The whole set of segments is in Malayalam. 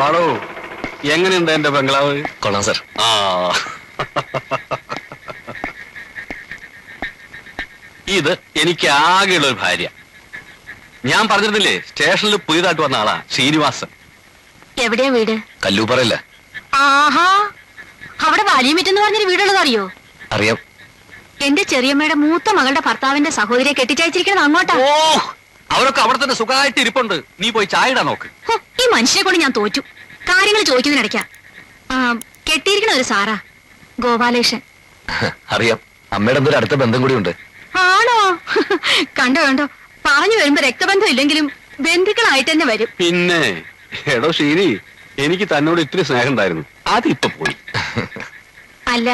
വാടോ. എങ്ങനെയുണ്ട് എന്റെ ബംഗ്ലാവ്? കൊള്ളാം സർ. ആ. ഇത് എനിക്ക് ആകെയുള്ള ഒരു ഭാര്യ. ഞാൻ പറഞ്ഞിരുന്നില്ലേ സ്റ്റേഷനിൽ പുതിയതായിട്ട് വന്ന ആളാ ശ്രീനിവാസൻ. എവിടെയാ വീട്? കല്ലൂപ്പറയല്ല? ആഹാ. അവിടെ വാലിയമിറ്റെന്ന് പറഞ്ഞൊരു വീടുള്ളത് അറിയോ. അറിയാം എന്റെ ചെറിയമ്മയുടെ മൂത്ത മകളുടെ ഭർത്താവിന്റെ സഹോദരിയെ കെട്ടിച്ചയച്ചിരിക്കുന്നത് അങ്ങോട്ടാ. ഓ അവരൊക്കെ അവിടെ തന്നെ സുഖമായിട്ട് ഇരിപ്പുണ്ട്. നീ പോയി ചായ ഇടാൻ നോക്ക്. മനുഷ്യനെ കൊണ്ട് ഞാൻ തോറ്റു. കാര്യങ്ങൾ ചോദിക്കുന്നതിനിടയ്ക്ക. കെട്ടിയിരിക്കണ ഒരു സാറാ ഗോപാലേഷൻ അറിയാം. അമ്മയുടെ എന്തൊരു അടുത്ത ബന്ധം കൂടി ഉണ്ട്. ആണോ? കണ്ടോ കണ്ടോ. പറഞ്ഞു വരുമ്പോ രക്തബന്ധം ഇല്ലെങ്കിലും ബന്ധുക്കളായിട്ട് തന്നെ വരും. പിന്നെ എടോ ശീനി എനിക്ക് തന്നോട് ഇത്തിരി സ്നേഹം ഉണ്ടായിരുന്നു. അതിപ്പോ പോയി. അല്ല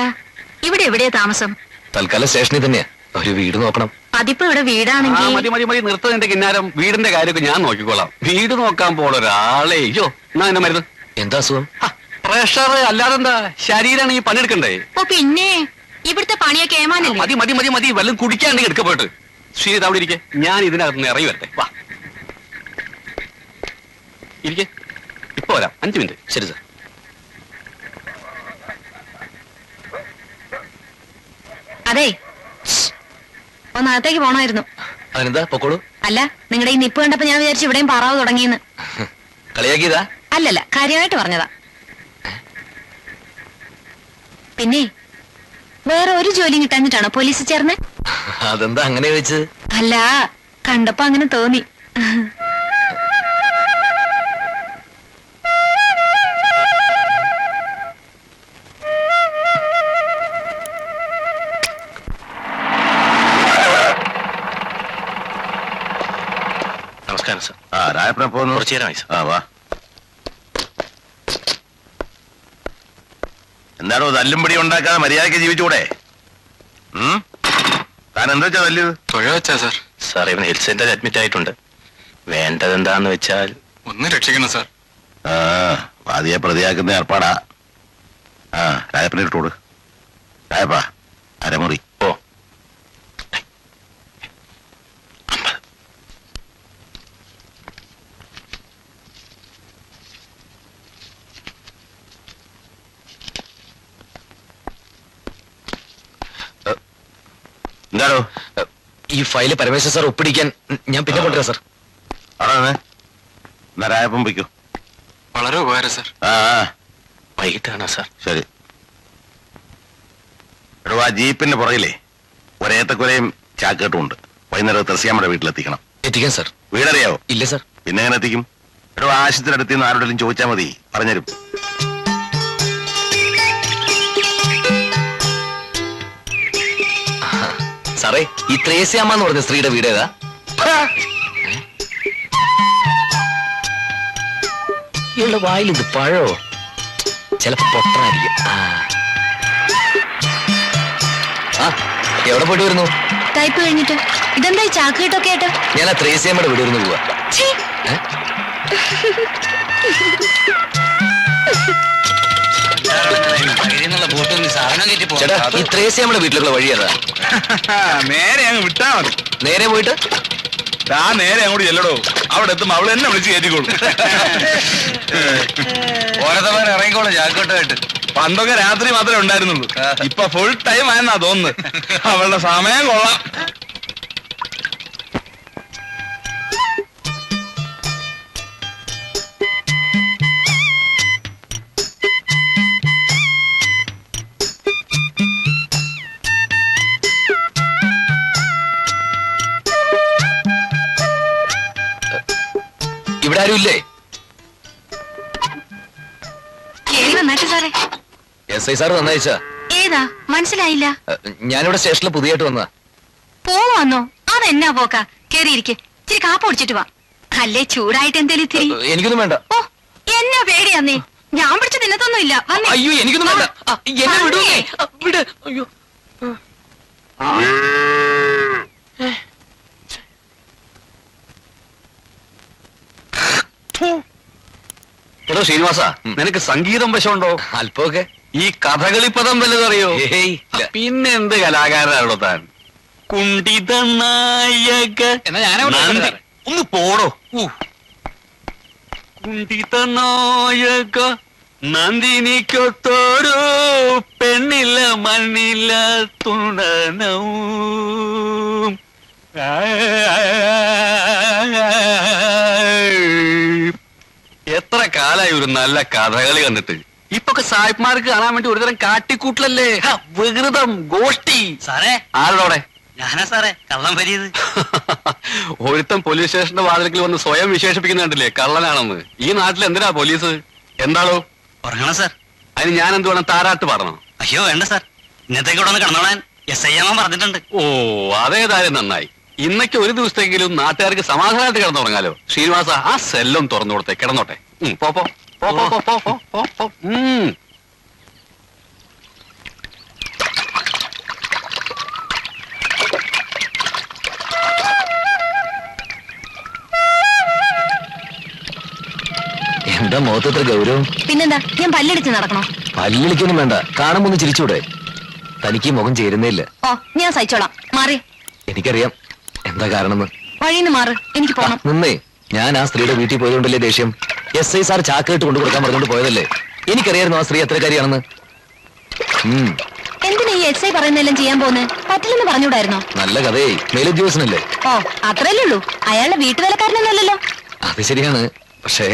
ഇവിടെ എവിടെയാ താമസം? തൽക്കാലം സ്റ്റേഷനിൽ തന്നെയാ. ഒരു വീട് നോക്കണം. അതിപ്പോ ഇവിടെ ആ വീടാണെങ്കിൽ മതി മതി. മതി നിർത്തതിന്റെ കിന്നാരം. വീടിന്റെ കാര്യമൊക്കെ ഞാൻ നോക്കിക്കോളാം. വീട് നോക്കാൻ പോണ ഒരാളെ. അയ്യോ എന്നാ എന്നെ മരുന്ന്? എന്താ അസുഖം? പ്രഷർ അല്ലാതെന്താ? ശരീരാണ് ഈ പണിയെടുക്കണ്ടേ? ഓ പിന്നെ? ഇവിടുത്തെ പണിയൊക്കെ ഏമാനല്ലേ? മതി മതി മതി മതി. വല്ലതും കുടിക്കാണ്ടെങ്കിൽ എടുക്ക പോയിട്ട്. ശ്രീ അവിടെ ഇരിക്കെ. ഞാൻ ഇതിനകത്ത് നിന്ന് ഇറങ്ങി വരട്ടെ. വാ. ഇരിക്കെ. ഇപ്പൊ വരാം. അഞ്ചു മിനിറ്റ്. ശരി സാർ. അതെ. ഒന്ന് അകത്തേക്ക് പോണമായിരുന്നു. അതിനെന്താ? പൊക്കോളൂ. അല്ല നിങ്ങളുടെ ഈ നിപ്പ് കണ്ടപ്പോ ഞാൻ വിചാരിച്ചു ഇവിടെയും പാറാവ് തുടങ്ങിയെന്ന്. കളിയാക്കിയതാ? അല്ലല്ല കാര്യമായിട്ട് പറഞ്ഞതാ. പിന്നെ വേറെ ഒരു ജോലിയും കിട്ടാഞ്ഞിട്ടാണോ പോലീസ് ചേർന്ന്? അതെന്താ അങ്ങനെ അല്ല കണ്ടപ്പോ അങ്ങനെ തോന്നി. ആ പോകുന്നു കുറച്ചു നേരമായി ആ വാ. എന്താണോ തല്ലുംപിടി ഉണ്ടാക്കാതെ മര്യാദയ്ക്ക് ജീവിച്ചൂടെ? താൻ എന്താ വെച്ചാ തല്ലിയത്? തൊഴ വെച്ചാ സാർ. സാർ ഇവൻ ഹെൽത്ത് സെന്ററിൽ അഡ്മിറ്റ് ആയിട്ടുണ്ട്. വേണ്ടത് എന്താന്ന് വെച്ചാൽ ഒന്ന് രക്ഷിക്കണം സാർ. ആ വാദിയെ പ്രതിയാക്കുന്ന ഏർപ്പാടാ. ആ രായപ്പനെ ഇട്ടോട് രായപ്പാ അരമുറി. എന്താണോ ഈ ഫയൽ പരമേശ്വർ സാർ ഒപ്പിടിക്കാൻ ഞാൻ പിന്നെ കൊണ്ടുവരാം സാർ. അതാണ് നരായപ്പം രായപ്പം വയ്ക്കൂ വളരെ ഉപകാരം സാർ. ആ ആ, വൈകിട്ടാണോ സാർ? ശരി. എടോ ആ ജീപ്പിന്റെ പുറകിലേ ഒരേത്തക്കുലയും ചാക്കേട്ടും ഉണ്ട്. വൈകുന്നേരം തൃശ്യാമ്മയുടെ വീട്ടിലെത്തിക്കണം. എത്തിക്കാൻ സാർ. വീടറിയാവോ? ഇല്ല സാർ. പിന്നെ എങ്ങനെ എത്തിക്കും? എടോ ആശുപത്രി അടുത്ത് നിന്ന് ആരോടെങ്കിലും ചോദിച്ചാൽ മതി. പറഞ്ഞുതരും. സാറേ ഈ ത്രേസ്യാമ്മ എന്ന് പറഞ്ഞ സ്ത്രീയുടെ വീട് ഏതാ? ഇയാളുടെ വായിൽ ഇത് പഴോ? ചിലപ്പോ പൊട്ടനായിരിക്കും ആ. എവിടെ പോയിട്ട് വരുന്നു? ടൈപ്പ് കഴിഞ്ഞിട്ട്. ഇതെന്താ ഈ ചാക്കുകെട്ടൊക്കെ ആയിട്ട്? ഞാൻ ആ ത്രേസ്യാമ്മയുടെ വീട് വരുന്നു പോവാ. ഛീ, ചേട്ടാ ഈ ത്രേസ്യാമ്മയുടെ നമ്മുടെ വഴി ഏതാ? നേരെ അങ്ങ് വിട്ടാ മതി. നേരെ പോയിട്ട്? ആ നേരെ അങ്ങോട്ട് ചെല്ലടോ. അവിടെ എത്തുമ്പോ അവൾ എന്നെ വിളിച്ച് കയറ്റിക്കോളും. ഓരത്തവൻ ഇറങ്ങിക്കോളും ജാക്കോട്ടായിട്ട്. പണ്ടൊക്കെ രാത്രി മാത്രമേ ഉണ്ടായിരുന്നുള്ളൂ. ഇപ്പൊ ഫുൾ ടൈം ആയെന്നാ തോന്നുന്നു അവളുടെ സമയം കൊള്ളാം. ഇവിടെ ആരും ഇല്ലേ എസ് ഐ സാർ നന്നായിച്ച ഏതാ? മനസ്സിലായില്ല. ഞാനിവിടെ സ്റ്റേഷനിൽ പുതിയായിട്ട് വന്നതാ. പോവാന്നോ? അതെന്നാ പോക്ക? കേറിയിരിക്കെ. ഇച്ചിരി കാപ്പ് ഒടിച്ചിട്ട് വാ. അല്ലേ ചൂടായിട്ട് എന്തേലും ഇത്തിരി? എനിക്കൊന്നും വേണ്ട. ഓ എന്നാ പേടിയാന്നേ? ഞാൻ പിടിച്ച തിന്നത്തൊന്നും ഇല്ല അയ്യോ എനിക്കൊന്നും വേണ്ട. എന്നെ വിടൂ. വിട്. അയ്യോ എടോ ശ്രീനിവാസ നിനക്ക് സംഗീതം വശമുണ്ടോ? അല്പമൊക്കെ ഈ കഥകളി പദം ഏയ് അറിയോ പിന്നെ എന്ത് കലാകാരനാണോ താൻ? കുണ്ടിത നായക. ഒന്ന് പോടോ. കുണ്ടിതനായക നന്ദിനിക്കൊത്തോരു പെണ്ണില്ല മണ്ണില്ല തുണനവും എത്ര കാലായി ഒരു നല്ല കഥകളി കണ്ടിട്ട്? ഇപ്പൊക്കെ സായിപ്പ്മാർക്ക് കാണാൻ വേണ്ടി ഒരുതരം കാട്ടിക്കൂട്ടലല്ലേ? ഹ, വികൃതം ഗോഷ്ടി. സാറേ. ആരോടെ ഞാനാ സാറേ കള്ളം വരിയത്. ഒരുത്തൻ പോലീസ് സ്റ്റേഷന്റെ വാതിലക്കിൽ വന്ന് സ്വയം വിശേഷിപ്പിക്കുന്നുണ്ടല്ലേ കള്ളനാണെന്ന്. ഈ നാട്ടിൽ എന്തിനാ പോലീസ്? എന്താണോ? ഉറങ്ങണം സാർ. അതിന് ഞാൻ എന്ത് വേണം? താരാട്ട് പറഞ്ഞോ അയ്യോ വേണ്ട സാർ. ഇന്നത്തേക്ക് ഇവിടെ ഒന്ന് കിടന്നോളാൻ എസ് ഐ എം പറഞ്ഞിട്ടുണ്ട്. ഓ അതേതായാലും നന്നായി. ഇന്നൊക്കെ ഒരു ദിവസത്തെങ്കിലും നാട്ടുകാർക്ക് സമാധാനമായിട്ട് കിടന്നുറങ്ങാലോ? ശ്രീനിവാസ ആ സെല്ലും തുറന്നു കൊടുത്തേ. കിടന്നോട്ടെ. പോ, പോ. പോ, പോ, പോ, പോ, പോ, പോ, പോ. ഉം. എന്താ മുഖത്തത്ര ഗൗരവം? പിന്നെന്താ? ഞാൻ പല്ലിടിച്ച് നടക്കണോ? പല്ലിളിക്കൊന്നും വേണ്ട. കാണുമ്പോ ഒന്ന് ചിരിച്ചൂടെ? തനിക്ക് മുഖം ചേരുന്നേ ഇല്ല ഓ ഞാൻ സഹിച്ചോളാം. മാറി. എനിക്കറിയാം. എന്താ കാരണം വഴിന്ന് മാറ്. എനിക്ക് പോണം. നിന്നേ. ഞാൻ ആ സ്ത്രീയുടെ വീട്ടിൽ പോയതുകൊണ്ടല്ലേ ദേഷ്യം? എസ് ഐ സാർ ചാക്കായിട്ട് കൊണ്ടു കൊടുക്കാൻ പറഞ്ഞുകൊണ്ട് പോയതല്ലേ? എനിക്കറിയായിരുന്നു ആ സ്ത്രീ എത്രക്കാരിയാണെന്ന് കാര്യമാണെന്ന്. എന്തിനാ ഈ എസ് ഐ പറയുന്നതെല്ലാം ചെയ്യാൻ പോകുന്നത് പറ്റില്ലെന്ന് പറഞ്ഞൂടായിരുന്നോ നല്ല കഥയായി. മേലുദ്യോഗസ്ഥനല്ലേ ഓ അത്രയല്ലേ ഉള്ളൂ. അയാളുടെ അത് ശരിയാണ്. പക്ഷേ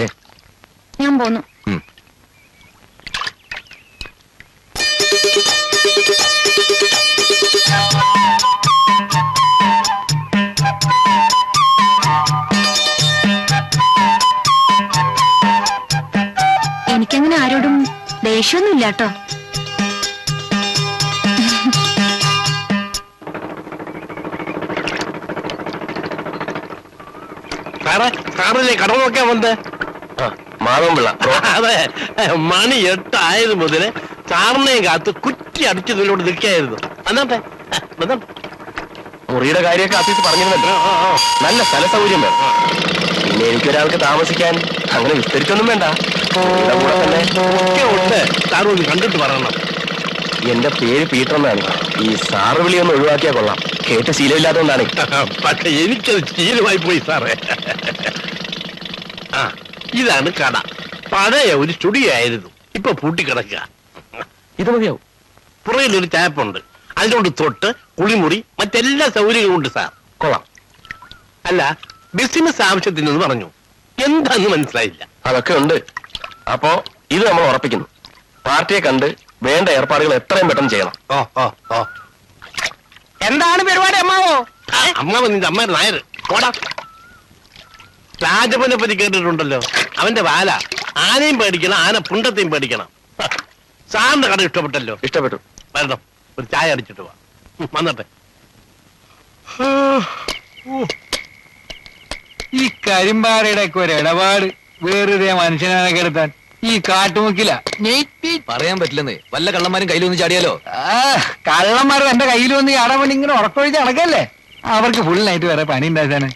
ഞാൻ പോന്നു. ദേഷ്യമൊന്നുമില്ല കേട്ടോ സാറേ സാറില്ലേ കട നോക്കാൻ വന്നേ മാധവൻപിള്ള. അതെ മണി എട്ടായത് മുതൽ സാറിനെയും കാത്ത് കുറ്റി അടിച്ചതിലൂടെ നിൽക്കായിരുന്നു. അന്നാട്ടെ മുറിയുടെ കാര്യമൊക്കെ ആഫീസ് പറഞ്ഞിരുന്നല്ലോ. നല്ല സ്ഥല സൗകര്യം വേണം. പിന്നെ എനിക്കൊരാൾക്ക് താമസിക്കാൻ അങ്ങനെ വിസ്തരിച്ചൊന്നും വേണ്ട. കൂടെ തന്നെ. ഒക്കെ ഉണ്ട്. സാറ് ഒന്ന് കണ്ടിട്ട് പറയണം. എന്റെ പേര് പീറ്റർ എന്നാണ് ഈ സാറ് വിളി ഒന്ന് ഒഴിവാക്കിയാ കൊള്ളാം. കേട്ട ശീലമില്ലാത്തതുകൊണ്ടാണ്. പക്ഷെ എനിക്കത് ശീലമായി പോയി സാറേ. ആ ഇതാണ് കട. പഴയ ഒരു സ്റ്റുഡിയോ ഇപ്പൊ പൂട്ടിക്കിടക്കുക. ഇത് മതിയാവും. പുറകിലൊരു ടാപ്പുണ്ട് അതിനോട് തൊട്ട് കുളിമുറി മറ്റെല്ലാ സൗകര്യങ്ങളും ഉണ്ട് സാർ. കൊള്ളാം. അല്ല ബിസിനസ് ആവശ്യത്തിനെന്ന് പറഞ്ഞു. എന്താന്ന് മനസ്സിലായില്ല. അതൊക്കെ ഉണ്ട്. അപ്പോ ഇത് നമ്മൾ ഉറപ്പിക്കുന്നു. പാർട്ടിയെ കണ്ട് വേണ്ട ഏർപ്പാടുകൾ എത്രയും പെട്ടെന്ന് ചെയ്യണം. ഓ ഓ ഓ എന്താണ് പരിപാടി അമ്മാവോ? അമ്മാവ് നിന്റെ അമ്മ നായർ പോടാ. രാജപ്പനെ പറ്റി കേട്ടിട്ടുണ്ടല്ലോ. അവന്റെ വാല. ആനയും പേടിക്കണം ആന പുണ്ടത്തെയും പേടിക്കണം. സാറിന്റെ കട ഇഷ്ടപ്പെട്ടല്ലോ. ഇഷ്ടപ്പെട്ടു. വരണം ഒരു ചായ അടിച്ചിട്ട് വാ. വന്നട്ടെ. ഈ കരിമ്പാറയുടെ ഒക്കെ ഒരു ഇടപാട്. വെറുതെ മനുഷ്യനാണ് കെടുത്താൻ. ഈ കാട്ടുമുക്കില. പറയാൻ പറ്റില്ലെന്നേ. വല്ല കള്ളന്മാരും കയ്യിൽ വന്ന് ചാടിയാലോ? കള്ളന്മാർ എന്റെ കയ്യിൽ വന്ന് ഈ അടവണി ഇങ്ങനെ ഉറക്കൊഴിച്ച് നടക്കല്ലേ? അവർക്ക് ഫുൾ നൈറ്റ് വേറെ പണി ഉണ്ടാക്കാന്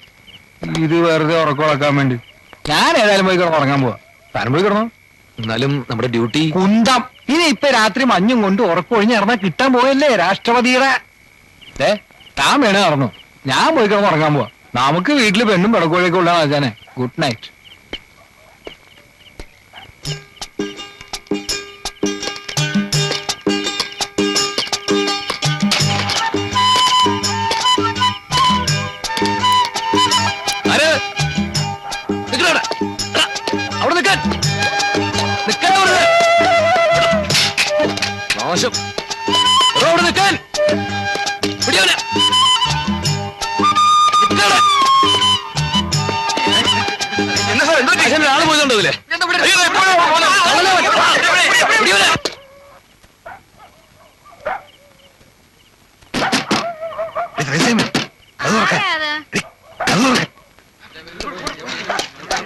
ഇത് വെറുതെ ഉറക്കുളക്കാൻ വേണ്ടി. ഞാൻ ഏതായാലും പോയി ഉറങ്ങാൻ പോവാ. താനും പോയി കിടന്നോ? എന്നാലും നമ്മുടെ ഡ്യൂട്ടി കുന്തം. ഇനി ഇപ്പൊ രാത്രി മഞ്ഞും കൊണ്ട് ഉറക്കൊഴിഞ്ഞ് ഇറങ്ങാൻ കിട്ടാൻ പോയല്ലേ രാഷ്ട്രപതിയുടെ? ഏ താൻ വേണേ ഇറങ്ങും ഞാൻ പോയി കിടന്ന് ഉറങ്ങാൻ പോവാ. നമുക്ക് വീട്ടിൽ പെണ്ണും പിടക്കോഴൊക്കെ ഉള്ളതാണ് ഗുഡ് നൈറ്റ്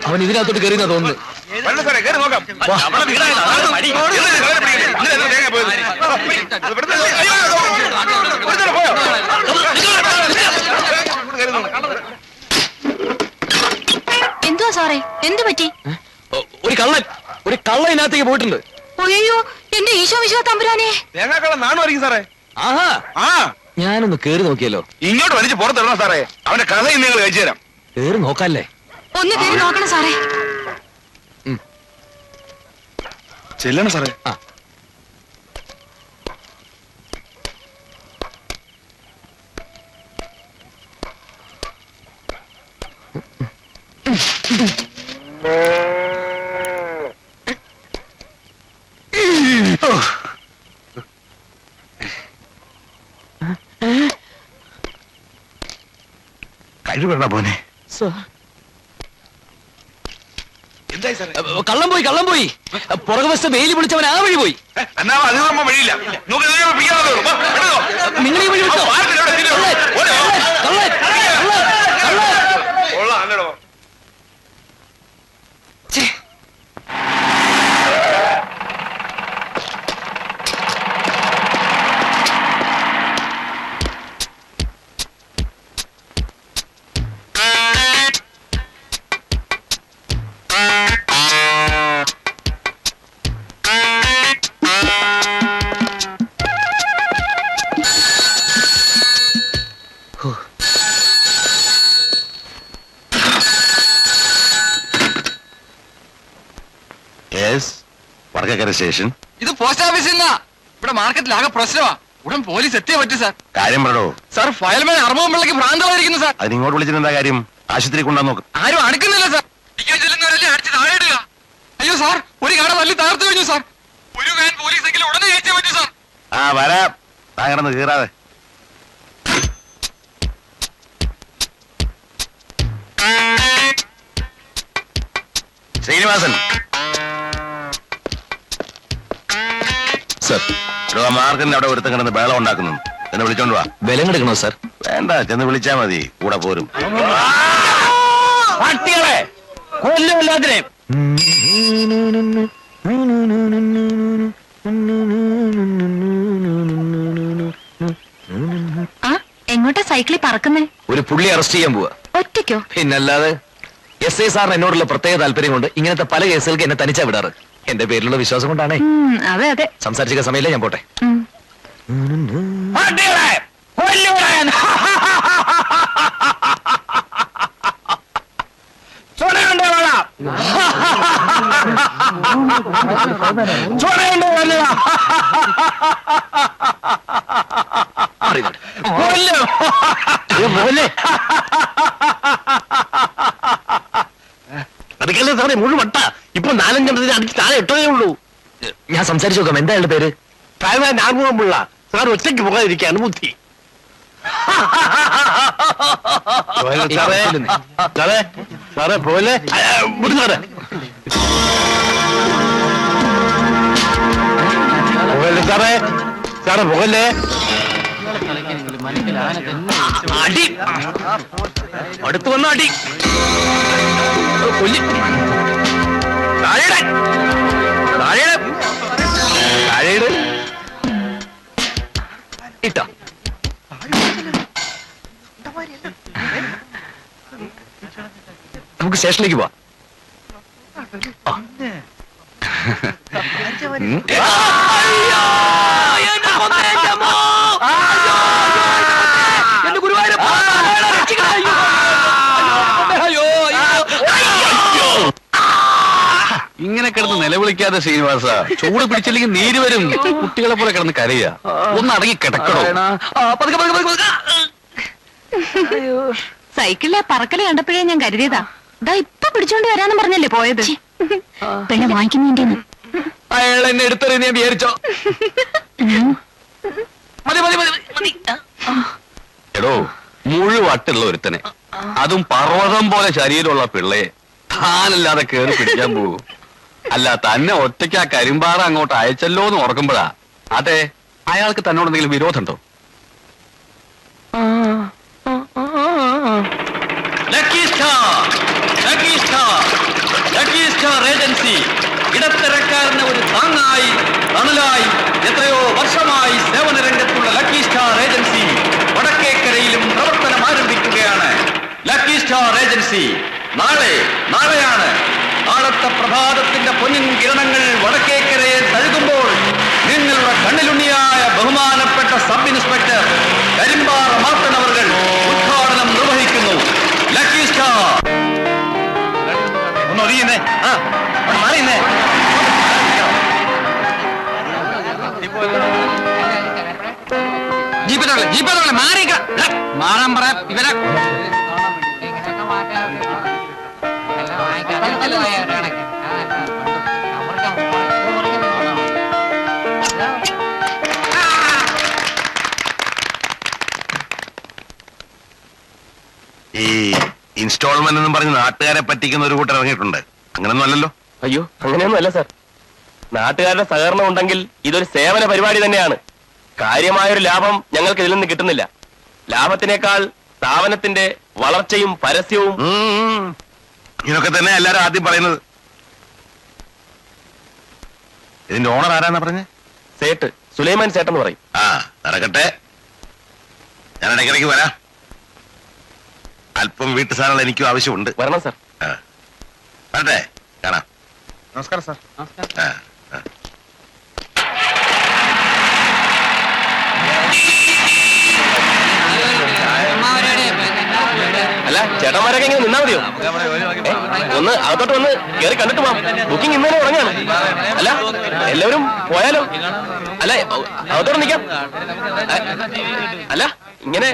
അവൻ ഇതിനകത്തോട്ട് കയറിയെന്നാ തോന്നുന്നു എന്തുവാ സാറേ എന്തു പറ്റി ഒരു കള്ളൻ ഒരു കള്ള ഇതിനകത്തേക്ക് പോയിട്ടുണ്ട് അയ്യോ എന്റെ ഈശോ വിശ്വ തമ്പുരാനെ തേങ്ങാക്കള്ള നാണു ആയിരിക്കും സാറേ ആഹാ ആ ഞാനൊന്ന് കേറി നോക്കിയല്ലോ. ഇങ്ങോട്ട് വലിച്ചു പുറത്തിടണം സാറേ. അവന്റെ കഥ ഇന്ന് നിങ്ങൾ കഴിച്ചു തരാം. കേറി നോക്കാല്ലേ? ഒന്ന് കേറി നോക്കണം സാറേ. ചെല്ലണം സാറേ. ആ. പോനെ എന്തായി പോനെ കള്ളം പോയി കള്ളം പോയി. പുറകുവശത്തെ വെയിൽ വിളിച്ചവൻ ആ വഴി പോയി. വഴിയില്ല. നിങ്ങൾ ഈ വഴി വിട്ടോ? സ്റ്റേഷൻ? ഇത് പോസ്റ്റ് ഓഫീസിൽ നിന്നാ. ഇവിടെ മാർക്കറ്റിൽ ആകെ പ്രശ്നമാ. ഉടൻ പോലീസ് എത്തിയേ പറ്റൂ സാർ. കാര്യം പറടോ. സാർ ഫയൽമാൻ അറുപത് പിള്ളക്ക് ഭ്രാന്തമായിരിക്കുന്നു സാർ. അതിന് ഇങ്ങോട്ട് വിളിച്ചിട്ട് എന്താ കാര്യം? ആശുപത്രി കൊണ്ടാ നോക്ക്. ആരും അടുക്കുന്നില്ല സാർ. അടിച്ച് താഴെ ഇടുക? അയ്യോ സാർ ഒരു കട തല്ലി തകർത്തു കഴിഞ്ഞു സാർ. ഒരു വാൻ പോലീസ് എങ്കിലും ഉടനെ ജയിച്ചേ പറ്റൂ സാർ. ആ വരാം. താങ്കടന്ന് കിടന്ന് കീറാതെ. ശ്രീനിവാസൻ. സർ. മാർക്കറ്റിന്റെ അവിടെ ഒരുത്തം കിടന്ന് ബേളം ഉണ്ടാക്കുന്നു. എന്നെ വിളിച്ചോണ്ട് വാ. സർ? വേണ്ട ചെന്ന് വിളിച്ചാ മതി. കൂടെ പോരും. പട്ടികളെ ആ എങ്ങോട്ടാ സൈക്കിളിൽ പറക്കുന്നേ? ഒരു പുള്ളി അറസ്റ്റ് ചെയ്യാൻ പോവാ. ഒറ്റയ്ക്കോ? പിന്നല്ലാതെ എസ് ഐ സാറിന് എന്നോടുള്ള പ്രത്യേക താല്പര്യം കൊണ്ട് ഇങ്ങനത്തെ പല കേസുകൾക്ക് എന്നെ തനിച്ചാ വിടാറ്. എന്റെ പേരിലുള്ള വിശ്വാസം കൊണ്ടാണേ. ഉം, അതെ അതെ. സംസാരിച്ച സമയമില്ല ഞാൻ പോട്ടെ? ഉം. പട്ടികളെ കൊല്ലുവിടാൻ ചുണയുണ്ട് വേള. ചുണയുണ്ട് കൊല്ലുക കൊല്ലും. പോലെ അതൊക്കെയല്ലേ സാറേ മുഴുവട്ട ഇപ്പൊ താഴെ ഇട്ടതേ ഉള്ളൂ? ഞാൻ സംസാരിച്ചു നോക്കാം. എന്താ പേര്? താഴ്വാൻ ആർമുഖമുള്ള സാർ ഒറ്റയ്ക്ക് പോകാതിരിക്കാണ് ബുദ്ധി. സാറേ? സാറേ സാറേ പോലെ സാറേ. പോകല്ലേ സാറേ? സാറേ പോകല്ലേ അടി. അടുത്ത് വന്ന അടി. കൊല്ലി. താഴെയിടാൻ. ഇട്ടോ. നമുക്ക് സ്റ്റേഷനിലേക്ക് പോവാം. ആ. ഉം. അയ്യോ, എന്നെ കൊന്നേ, എന്റെ അമ്മോ. അയ്യോ, എന്റെ കൊന്നേ. എന്റെ ഗുരുവായൂരപ്പ. രക്ഷിക്കണേ, അയ്യോ. അയ്യോ, അയ്യോ, അയ്യോ. ഇങ്ങനെ കിടന്ന് നിലവിളിക്കാതെ ശ്രീനിവാസ ചൂട് പിടിച്ചില്ലെങ്കിൽ നീര് വരും. കുട്ടികളെ പോലെ കിടന്ന് കരയ. ഒന്ന് അടങ്ങി കിടക്കണോ. സൈക്കിളിലെ പറക്കൽ കണ്ടപ്പോഴേ ഞാൻ കരുതിയതാ. ദാ ഇപ്പൊ പിടിച്ചോണ്ട് വരാന്ന് പറഞ്ഞല്ലേ പോയത്? പെണ്ണെ വാങ്ങിക്കുന്നതിന്റെ അയാൾ എന്നെ എടുത്തെറിയ ഞാൻ വിചാരിച്ചോ? മതി മതി മതി മതി. എടോ മുഴുവട്ടുള്ള ഒരുത്തനെ. അതും പർവതം പോലെ ശരീരമുള്ള പിള്ളയെ. താനല്ലാതെ കേറി പിടിക്കാൻ പോകൂ അല്ല തന്നെ ഒറ്റയ്ക്ക് ആ കരിമ്പാറ അങ്ങോട്ട് അയച്ചല്ലോ എന്ന് ഓർക്കുമ്പോഴാ. അതെ അയാൾക്ക് തന്നോട് എന്തെങ്കിലും വിരോധമുണ്ടോ? Lucky star lucky star lucky star agency ഇടത്തരക്കാരന് ഒരു താങ്ങായി തണലായി എത്രയോ വർഷമായി സേവന രംഗത്തുള്ള ലക്കി സ്റ്റാർ ഏജൻസി വടക്കേക്കരയിലും പ്രവർത്തനം ആരംഭിക്കുകയാണ്. ലക്കി സ്റ്റാർ ഏജൻസി നാളെ നാളെയാണ് നാളത്തെ പ്രഭാതത്തിന്റെ പൊന്നിൻ കിരണങ്ങൾ വടക്കേക്കരയെ തഴുകുമ്പോൾ നിങ്ങളുടെ കണ്ണിലുണ്ണിയായ ബഹുമാനപ്പെട്ട സബ് ഇൻസ്പെക്ടർ കരിമ്പാറ മാത്തൻ അവർ ഉദ്ഘാടനം നിർവഹിക്കുന്നു. ലക്കി സ്റ്റാർ ഒന്ന് ആ മാറിയുന്നേ ജീപ്പത്തോളെ ജീപ്പത്തോളെ മാറിക്കാം മാറാൻ പറയാം ഇവരെ. ഈ ഇൻസ്റ്റാൾമെന്റ് എന്നും പറഞ്ഞ് നാട്ടുകാരെ പറ്റിക്കുന്ന ഒരു കൂട്ടർ ഇറങ്ങിയിട്ടുണ്ട്. അങ്ങനൊന്നും അല്ലല്ലോ? അയ്യോ അങ്ങനെയൊന്നും അല്ല സാർ. നാട്ടുകാരുടെ സഹകരണം ഉണ്ടെങ്കിൽ ഇതൊരു സേവന പരിപാടി തന്നെയാണ്. കാര്യമായൊരു ലാഭം ഞങ്ങൾക്ക് ഇതിൽ നിന്ന് കിട്ടുന്നില്ല. ലാഭത്തിനേക്കാൾ സ്ഥാപനത്തിന്റെ വളർച്ചയും പരസ്യവും ഉം. ഇതൊക്കെ തന്നെ എല്ലാരും ആദ്യം പറയുന്നത്. ഇതിന്റെ ഓണർ ആരാന്നാ പറഞ്ഞേ? സേട്ട് സുലൈമാൻ സേട്ടെന്ന് പറയും. ആ നടക്കട്ടെ. ഞാൻ ഇടയ്ക്കിടയ്ക്ക് വരാം. അല്പം വീട്ടു സാധനങ്ങൾ എനിക്കും ആവശ്യമുണ്ട്. വരണം സാർ. ആ. വരട്ടെ കാണാം. നമസ്കാരം സാർ. ആ, ആ. അല്ല ചേട്ടന്മാരൊക്കെ ഇങ്ങനെ നിന്നാ മതിയോ? ഒന്ന് അകത്തോട്ട് വന്ന് കയറി കണ്ടിട്ട് പോവാം. ബുക്കിംഗ് ഇന്നലെ ഉറങ്ങാണ് അല്ല എല്ലാവരും പോയാലോ? അല്ല അകത്തോട്ട് നിൽക്കാം അല്ല ഇങ്ങനെ